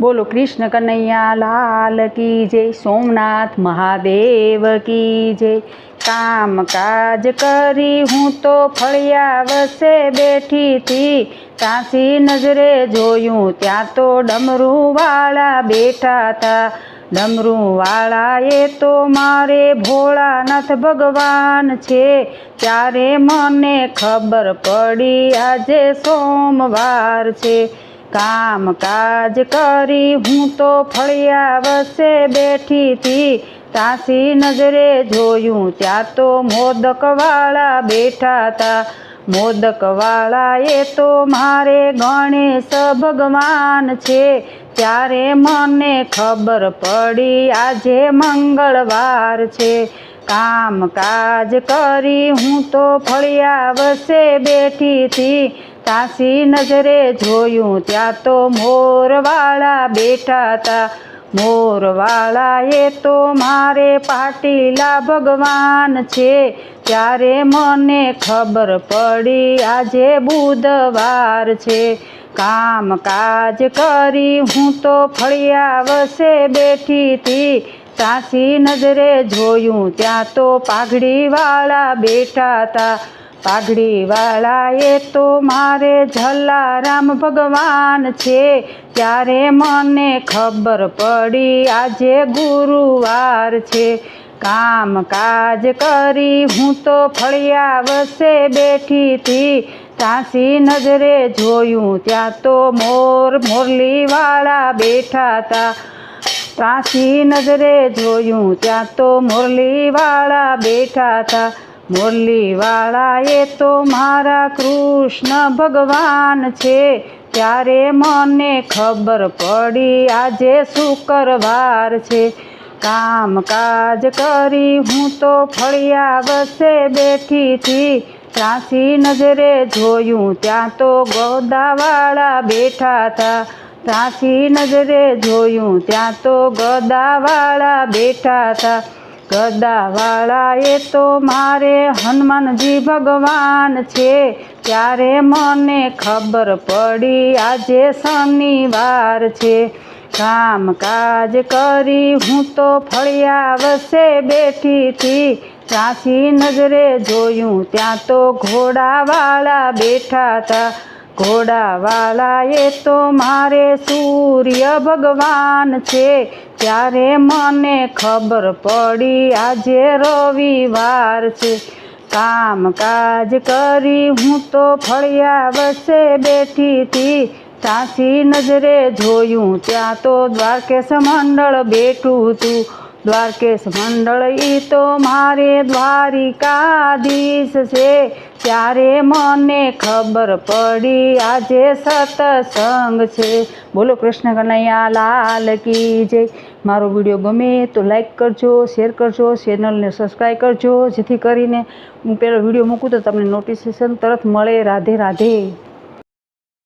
બોલો કૃષ્ણ કનૈયા, લાલ કી જય, સોમનાથ મહાદેવ કી જય. કામ કાજ કરી હું તો ફળિયા વસે બેઠી હતી તાસી નજરે જોયું ત્યાં તો ડમરુંવાળા બેઠા હતા ડમરુંવાળાએ તો મારે ભોળાનાથ ભગવાન છે. ત્યારે મને ખબર પડી આજે સોમવાર છે. કામ કાજ કરી હું તો ફળિયા વસે બેઠી હતી તાસી નજરે જોયું ત્યાં તો મોદકવાળા બેઠા હતા મોદકવાળા એ તો મારે ગણેશ ભગવાન છે. ત્યારે મને ખબર પડી આજે મંગળવાર છે. કામ કાજ કરી હું તો ફળિયા વસે બેઠી હતી તાસી નજરે જોયું ત્યાં તો મોરવાળા બેઠા હતા મોરવાળા એ તો મારે પાટીલા ભગવાન છે. ત્યારે મને ખબર પડી આજે બુધવાર છે. કામ કાજ કરી હું તો ફળિયા વસે બેઠી હતી તાસી નજરે જોયું ત્યાં તો પાઘડીવાળા બેઠા હતા પાઘડીવાળા એ તો મારે જલારામ ભગવાન છે. ત્યારે મને ખબર પડી આજે ગુરુવાર છે. કામ કાજ કરી હું તો ફળિયા વસે બેઠી હતી. તાસી નજરે જોયું ત્યાં તો મોર મોરલીવાળા બેઠા હતા. તાસી નજરે જોયું ત્યાં તો મુરલીવાળા બેઠા હતા. મુરલીવાળા એ તો મારા કૃષ્ણ ભગવાન છે. ત્યારે મને ખબર પડી આજે શુક્રવાર છે. કામકાજ કરી હું તો ફળિયા વસે બેઠી હતી ત્રાસી નજરે જોયું ત્યાં તો ગોદાવાળા બેઠા હતા. ત્રાસી નજરે જોયું ત્યાં તો ગોદાવાળા બેઠા હતા. ગદાવાળા એ તો મારે હનુમાનજી ભગવાન છે. ત્યારે મને ખબર પડી, આજે શનિવાર છે. કામ કાજ કરી હું તો ફળિયા વસે બેઠી હતી ત્યાંથી નજરે જોયું, ત્યાં તો ઘોડાવાળા બેઠા હતા ઘોડાવાળા એ તો મારે સૂર્ય ભગવાન છે. ત્યારે મને ખબર પડી, આજે રવિવાર છે. કામ કાજ કરી હું તો ફળિયા વસે બેઠી હતી ત્યાંથી નજરે જોયું, ત્યાં તો દ્વારકેશ મંડળ બેઠું હતું દ્વારકેશ મંડળ એ તો મારે દ્વારિકાધીશ છે. ત્યારે મને ખબર પડી, આજે સત્સંગ છે. બોલો કૃષ્ણ કનૈયા, લાલ કી જય. મારો વીડિયો ગમે તો લાઈક કરજો શેર કરજો ચેનલને સબસ્ક્રાઈબ કરજો, જેથી કરીને હું પેલો વીડિયો મૂકું તો તમને નોટિફિકેશન તરત મળે. રાધે રાધે.